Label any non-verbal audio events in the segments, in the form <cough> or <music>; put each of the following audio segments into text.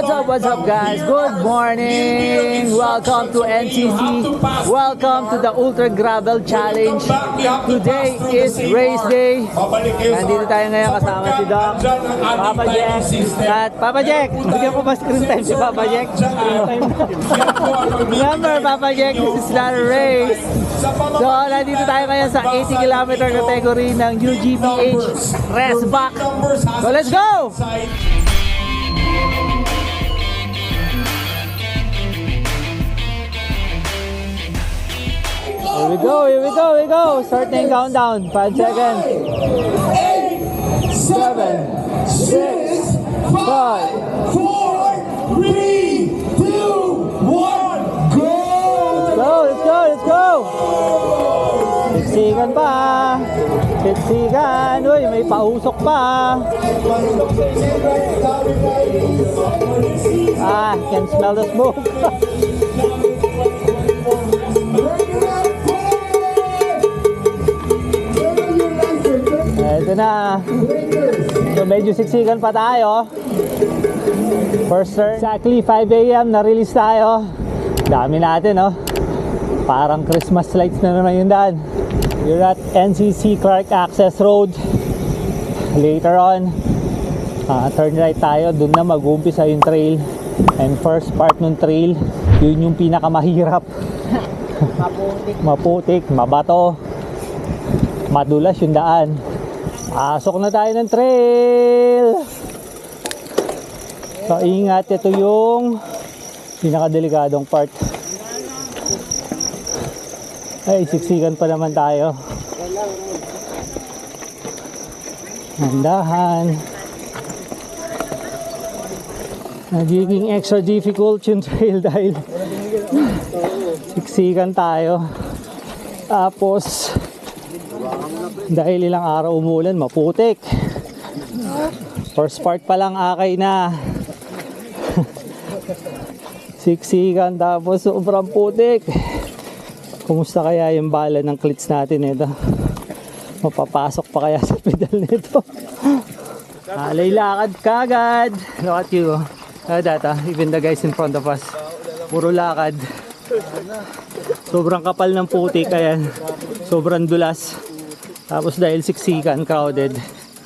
What's up, what's up guys? Good morning! Welcome to NCC. Welcome to the Ultra Gravel Challenge. Today is race day. Nandito tayo ngayon kasama si Doc, Papa Jack, at Papa Jack. Bigyan ko ba screen time si Papa Jack? <laughs> Remember, Papa Jack, this is not a race. So, nandito tayo ngayon sa 80 km category ng UGPH Rest Back. So, let's go! Go, here we go, here we go. Starting countdown. Five seconds. Eight, seven, six, five. Let's go, let's go, let's go. Siksikan pa. Siksikan. Uy, may pausok pa. Ah, can smell the smoke. <laughs> Ito na. So medyo siksikan pa tayo. First turn. Exactly 5 a.m. na-release tayo. Dami natin, no? Parang Christmas lights na naman yung daan. We're at NCC Clark Access Road. Later on, ah, turn right tayo. Doon na mag-umpisa yung trail. And first part ng trail, yun yung pinakamahirap. <laughs> Maputik, mabato, madulas yung daan. Pasok na tayo ng trail. So ingat, ito yung pinakadelikadong part. Ay, siksikan pa naman tayo. Mandahan. Nagiging extra difficult yung trail <laughs> dahil siksikan tayo. Tapos, dahil ilang araw umulan, maputik. First part pa lang akay na. <laughs> Siksikan tapos sobrang putik. Kumusta kaya yung bala ng clits natin ito? Mapapasok pa kaya sa pedal nito? <laughs> Alay lakad kagad. Look at you. That, ah. even the guys in front of us. Puro lakad. Sobrang kapal ng putik, ayan. Sobrang dulas. Tapos dahil siksikan, crowded.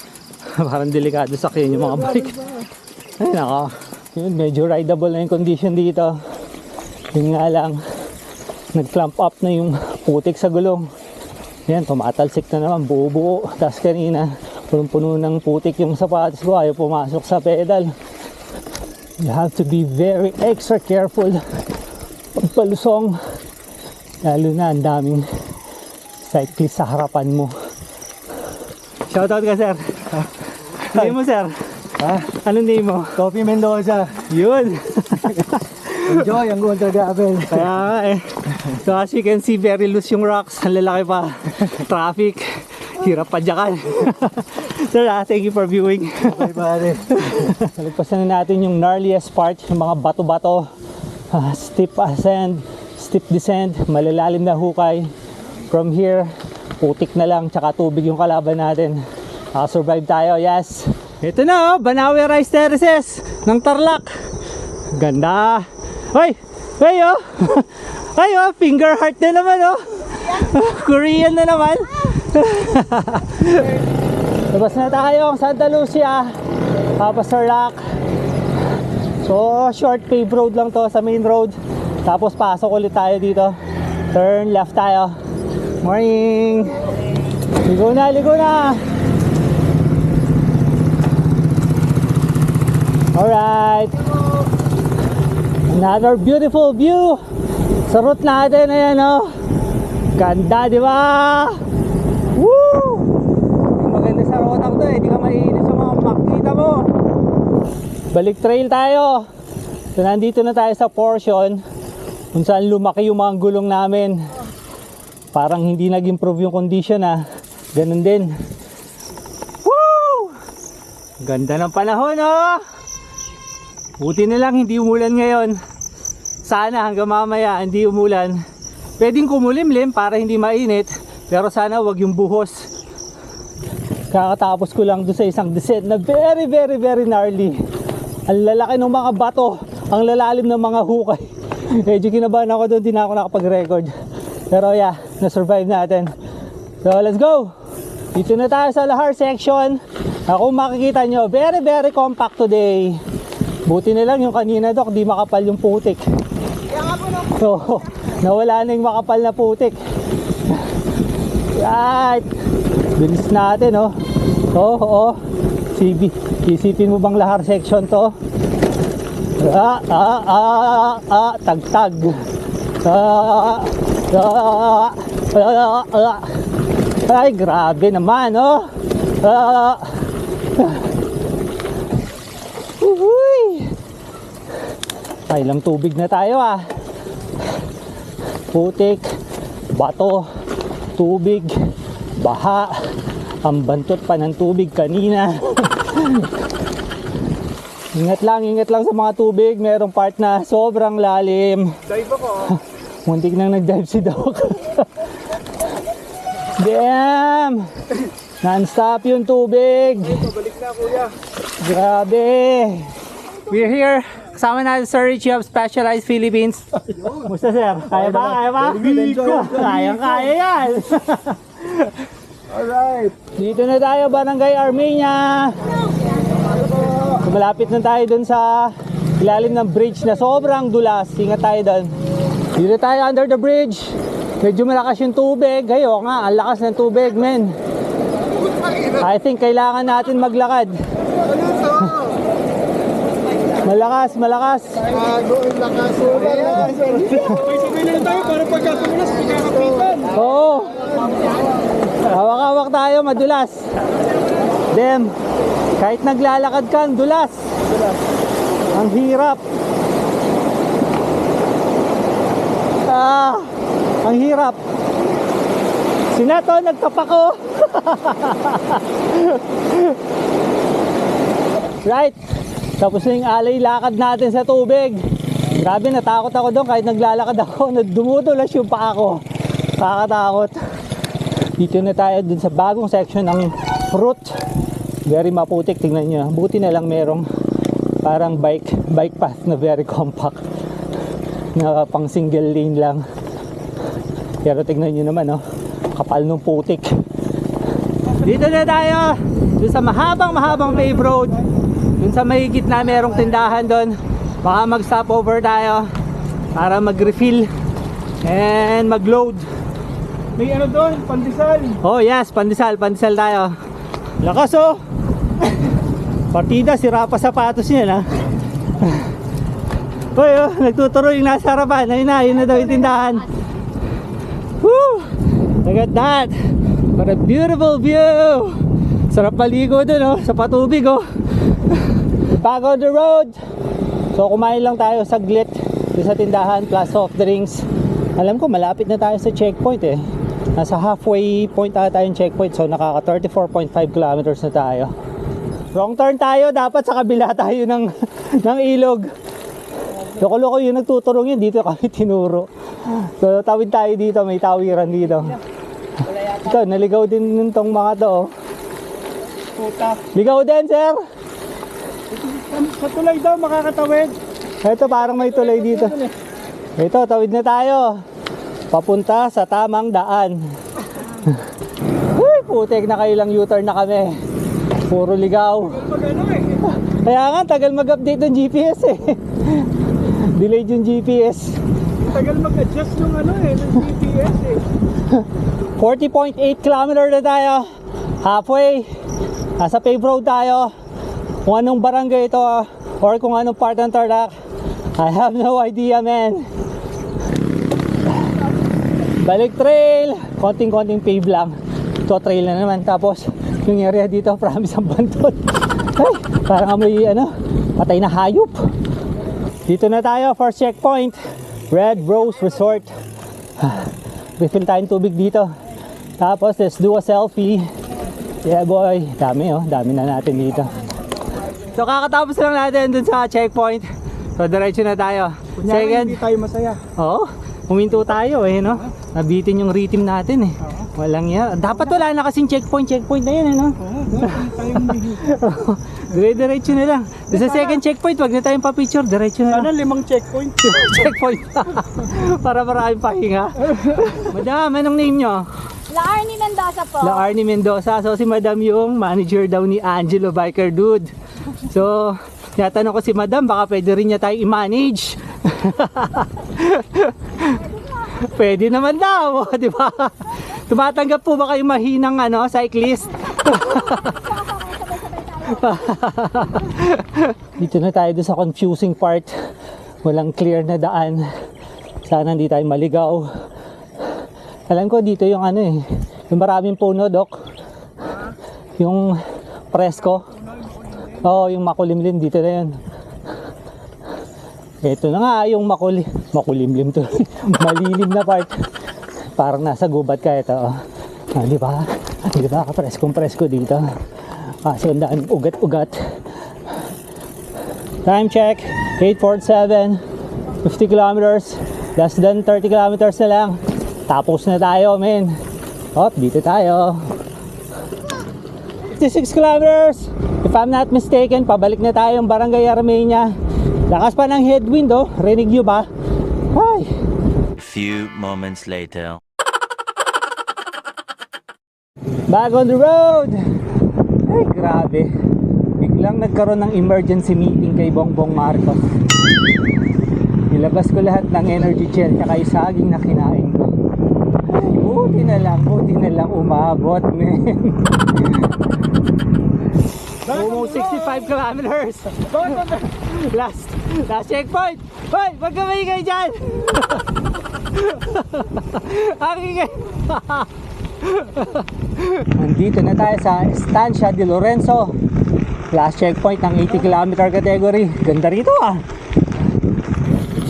<laughs> Parang delikado sa akin yung mga bike. Ay nako. Yun, medyo rideable na yung condition dito. Yun nga lang, nag-clamp up na yung putik sa gulong. Yan, tumatalsik na naman, buo-buo. Tapos kanina, punong-puno ng putik yung sapatos ko, ayaw pumasok sa pedal. You have to be very extra careful pagpalusong. Lalo na ang daming cyclist sa harapan mo. Shoutout ka, sir. Name mo, sir. Ha? Anong name mo? Coffee Mendoza. Yun. Enjoy ang Ultra Gravel. Kaya nga eh. So as you can see, very loose yung rocks. Ang lalaki pa. Traffic. Hirap pa dyakan. Sir, ah, thank you for viewing. Bye pare. Nalagpasan na natin yung gnarliest part, yung mga bato-bato. Ah, steep ascent, steep descent, malalalim na hukay. From here, putik na lang, tsaka tubig yung kalaban natin. Nakasurvive tayo, yes. Ito na oh, Banawe Rice Terraces ng Tarlac. Ganda. Hoy, hoy oh. <laughs> Ay oh, finger heart na naman oh. <laughs> Korean na naman. <laughs> Labas na tayo Santa Lucia. Tapos Tarlac. So, short paved road lang to sa main road. Tapos pasok ulit tayo dito. Turn left tayo. Morning. Ligo na, ligo na. Alright. Another beautiful view. Sa route natin, ayan oh. Ganda, di ba? Woo! Maganda sa rotang to eh. Di ka maiinis sa mga makita mo. Balik trail tayo. So nandito na tayo sa portion kung saan lumaki yung mga gulong namin. Parang hindi nag-improve yung condition ah. Ganun din. Woo! Ganda ng panahon oh! Buti na lang hindi umulan ngayon. Sana hanggang mamaya hindi umulan. Pwedeng kumulimlim para hindi mainit. Pero sana wag yung buhos. Kakatapos ko lang doon sa isang descent na very very very gnarly. Ang lalaki ng mga bato, ang lalalim ng mga hukay. <laughs> Medyo kinabahan ako doon, di na ako nakapag-record. Pero yeah, na-survive natin. So let's go! Dito na tayo sa Lahar section. Ako makikita nyo, very very compact today. Buti na lang yung kanina dok, di makapal yung putik. So, <laughs> nawala na yung makapal na putik. Right. Bilis natin, oh. Oo, oo. Sibi, isipin mo bang lahar section to? Ah, ah, ah, ah, tagtag. Ah, ah, ah, ah. Ay, grabe naman, oh. Ah. Uhuy. Ay, lang tubig na tayo, ah. Putik, bato, tubig, baha, ang bantot pa ng tubig kanina. <laughs> ingat lang, ingat lang sa mga tubig. Merong part na sobrang lalim. Dive ako. <laughs> Muntik nang nag-dive si Doc. <laughs> Damn! Non-stop yung tubig. Pabalik na kuya. Grabe. We're here. Kasama natin Sir Richie of Specialized Philippines. Musta sir? Kaya ba? Kaya ba? Kaya, kaya yan. Alright. Dito na tayo, Barangay Armenia. Malapit na tayo dun sa ilalim ng bridge na sobrang dulas. Ingat tayo dun. Dito tayo under the bridge. Medyo malakas yung tubig. Gayo nga, ang lakas ng tubig, men. I think kailangan natin maglakad. Malakas, malakas. Bago lakas. Ayan, sir. May sabay na lang tayo. Oo. Hawak-hawak tayo, madulas. Dem, kahit naglalakad ka, dulas. Ang hirap. Ah, ang hirap. Sinato, nagtapak ko. <laughs> right. Tapos na yung alay lakad natin sa tubig. Grabe, natakot ako doon kahit naglalakad ako. <laughs> Dumudulas yung paa ko. Nakakatakot. Dito na tayo dun sa bagong section ng route. Very maputik, tingnan nyo. Buti na lang merong parang bike, bike path na very compact. Na pang single lane lang. Pero tingnan nyo naman, oh. Kapal nung putik. Dito na tayo. Dun sa mahabang mahabang paved road. Dun sa may gitna merong tindahan doon. Baka mag-stop over tayo para mag-refill and mag-load. May ano doon, pandesal. Oh yes, pandesal, pandesal tayo. Lakas oh! Partida, sira pa sapatos niya na. <laughs> Uy oh, nagtuturo yung nasa harapan. Ayun na, yun na daw yung tindahan. Look at that! What a beautiful view! Sarap maligo dun oh, sa patubig oh. Back on the road! So kumain lang tayo saglit doon sa tindahan plus soft drinks. Alam ko malapit na tayo sa checkpoint eh. Nasa halfway point ata yung checkpoint so nakaka 34.5 kilometers na tayo. Wrong turn tayo, dapat sa kabila tayo ng, <laughs> ng ilog. Loko-loko yung nagtuturong yun, dito kami tinuro. So tawid tayo dito, may tawiran dito. Ito, naligaw din nitong mga to. oh. Puta. Ligaw din, sir! Sa tulay daw, makakatawid. Ito, parang may tulay dito. Ito, tawid na tayo. Papunta sa tamang daan. <laughs> Uy, putek na kayo lang U-turn na kami. Puro ligaw. Eh. Kaya nga, tagal mag-update ng GPS eh. <laughs> Delayed yung GPS. Tagal mag-adjust yung ano eh, ng GPS eh. 40.8 kilometer na tayo. Halfway. Nasa paved road tayo. Kung anong barangay ito ah, or kung anong part ng Tarlac. I have no idea, man. Balik trail. Konting-konting pave lang. Ito trail na naman. Tapos, yung area dito, promise ang bantot. Ay, parang amoy, ano, patay na hayop. Dito na tayo, first checkpoint. Red Rose Resort. Refill tayong tubig dito. Tapos, let's do a selfie. Yeah, boy. Dami, oh. Dami na natin dito. So, kakatapos lang natin dun sa checkpoint. So, diretso na tayo. Kunyari, Second. hindi tayo masaya. Oo. Huminto tayo eh, no? Nabitin yung rhythm natin eh. Walang yan. Dapat wala na kasing checkpoint, checkpoint na yun, eh, no? Oo, tayo <laughs> Dire-diretso na lang. Sa second checkpoint, wag na tayong pa-picture. Diretso na lang. Sana limang checkpoint. <laughs> checkpoint. <laughs> Para maraming pahinga. Madam, anong name nyo? La Arnie Mendoza po. La Arnie Mendoza. So si Madam yung manager daw ni Angelo Biker Dude. So, tinatanong ko si Madam, baka pwede rin niya tayo i-manage. <laughs> pwede naman daw, di ba? Tumatanggap po ba kayo mahinang ano, cyclist? Dito na tayo sa confusing part. Walang clear na daan. Sana hindi tayo maligaw. Alam ko dito yung ano eh, yung maraming puno, Dok. Yung presko. Oo, yung makulimlim dito na yun. Ito na nga yung makuli makulimlim to. <laughs> Malilim na part. Parang nasa gubat ka ito. Oh. Ah, di ba? Di ba? Preskong presko dito. Kaso ang daan ugat-ugat. Time check. 847. 50 kilometers. Less than 30 kilometers na lang. Tapos na tayo, men. Hop, dito tayo. 56 kilometers. If I'm not mistaken, pabalik na tayong Barangay Armenia. Lakas pa ng headwind, oh. Rinig nyo ba? Ay, Few moments later. back on the road. Grabe. Biglang nagkaroon ng emergency meeting kay Bongbong Marcos. Nilabas ko lahat ng energy gel tsaka yung saging na kinain ko. Ay, buti na lang, buti na lang umabot, men. Almost 65 kilometers. last, last checkpoint. Hoy, wag ka maingay dyan. <laughs> Ang ingay. <laughs> <laughs> Nandito na tayo sa Estancia de Lorenzo. Last checkpoint ng 80 km category. Ganda rito ah.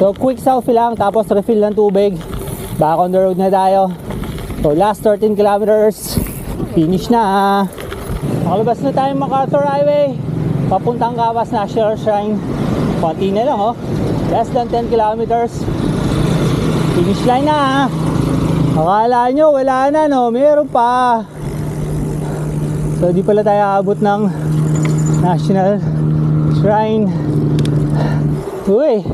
So quick selfie lang tapos refill ng tubig. Back on the road na tayo. So last 13 kilometers. Finish na. Nakalabas na tayo MacArthur Highway. Papuntang Kawas National Shrine. Konti na lang oh. Less than 10 kilometers. Finish line na. Akala nyo wala na no, meron pa. So di pala tayo aabot ng National Shrine. Uy,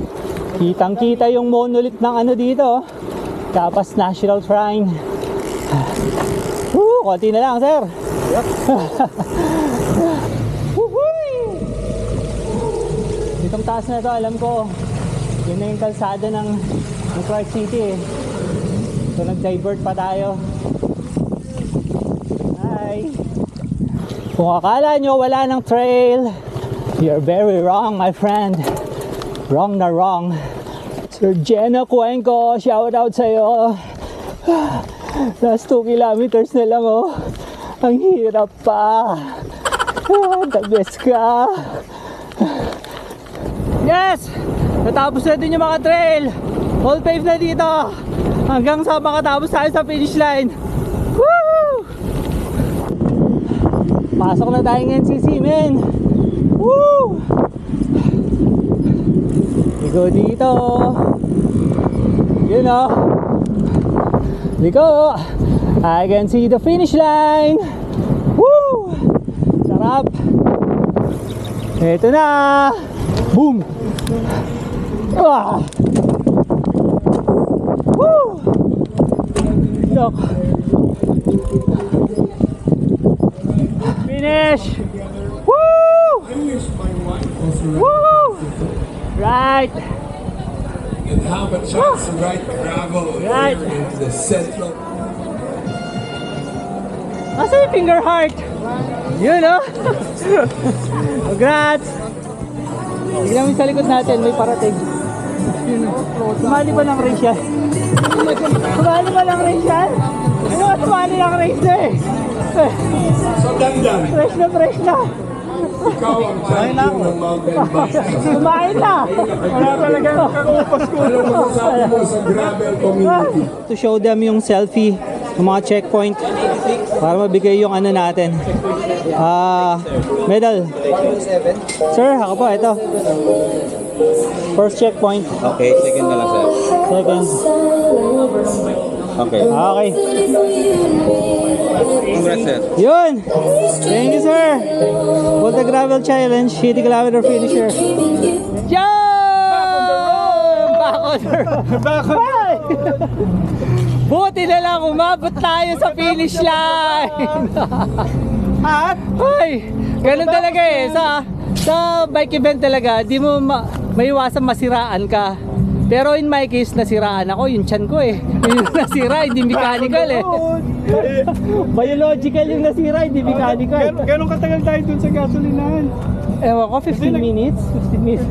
kitang kita yung monolith ng ano dito. oh. Kapas National Shrine. Woo, konti na lang sir. <laughs> Woohoo! Itong taas na to, alam ko, yun na yung kalsada ng Clark City eh. So nag-divert pa tayo. Hi! Kung akala nyo wala ng trail, you're very wrong my friend. Wrong na wrong. Sir Jenna Cuenco, shout out sa'yo. Last 2 kilometers na lang oh. Ang hirap pa. Ah, The best ka. Yes! Natapos na din yung mga trail. All pave na dito. Hanggang sa makatapos tayo sa finish line. Woo! Pasok na tayo ng NCC, men. Woo! Ligo dito. You know. Ligo. I can see the finish line. Woo! Sarap. Ito na. Boom! Ah! Woo! Look. Finish! Woo! Woo! Right! and have a chance to ride gravel Right. into the central Asa yung finger heart? Yun, no? <laughs> Congrats! Tignan mo sa likod natin, may parating. Sumali ba ng race yan? Sumali ba ng race? Ano race na eh? So dandan, Fresh na fresh na. ikaw ang champion ng mountain bike. Kumain na. Wala talaga ko. Ano masasabi mo sa gravel community? To show them yung selfie ng mga checkpoint para mabigay yung ano natin. Ah, medal. Sir, ako po, ito. First checkpoint. Okay, second na lang sir. Second. Okay. Okay. Congrats, sir. Yun! Thank you, sir! For the gravel challenge, 80 kilometer finisher. Yan! Back on the road! Back on Ay! Buti na lang umabot tayo sa finish line! At, Ay! Ganun talaga eh. Sa, sa bike event talaga, di mo ma, maiwasan masiraan ka. Pero in my case, nasiraan ako. Yung chan ko eh. <laughs> Yung nasira, hindi mechanical eh. <laughs> Biological yung nasira, hindi mechanical. Gan- Gano'ng katagal tayo dun sa gasolinahan? Ewan ko, 15 minutes? 15 minutes.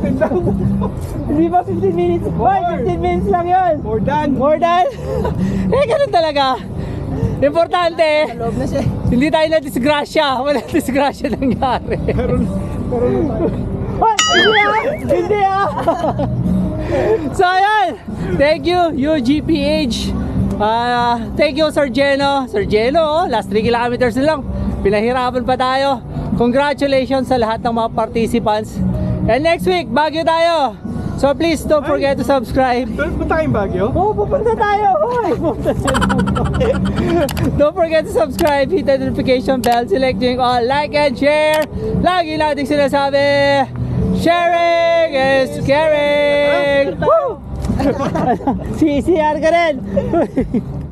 <laughs> Hindi ba 15 minutes? Why, 15 minutes lang yun. More than. More than? eh, ganun talaga. Importante, hindi tayo na disgrasya. Wala disgrasya nangyari. Ay, hindi ah! Hindi ah! So ayan, thank you UGPH. Ah, thank you Sir Geno. Sir Geno, oh, last 3 kilometers lang. Pinahirapan pa tayo. Congratulations sa lahat ng mga participants. And next week, Baguio tayo. So please don't forget to subscribe. Doon punta kayong Baguio? Oo, oh, pupunta tayo. Hoy, pupunta. Don't forget to subscribe, hit the notification bell, selecting all, like and share. Lagi nating sinasabi, sharing is caring. Woo! CCR ka rin.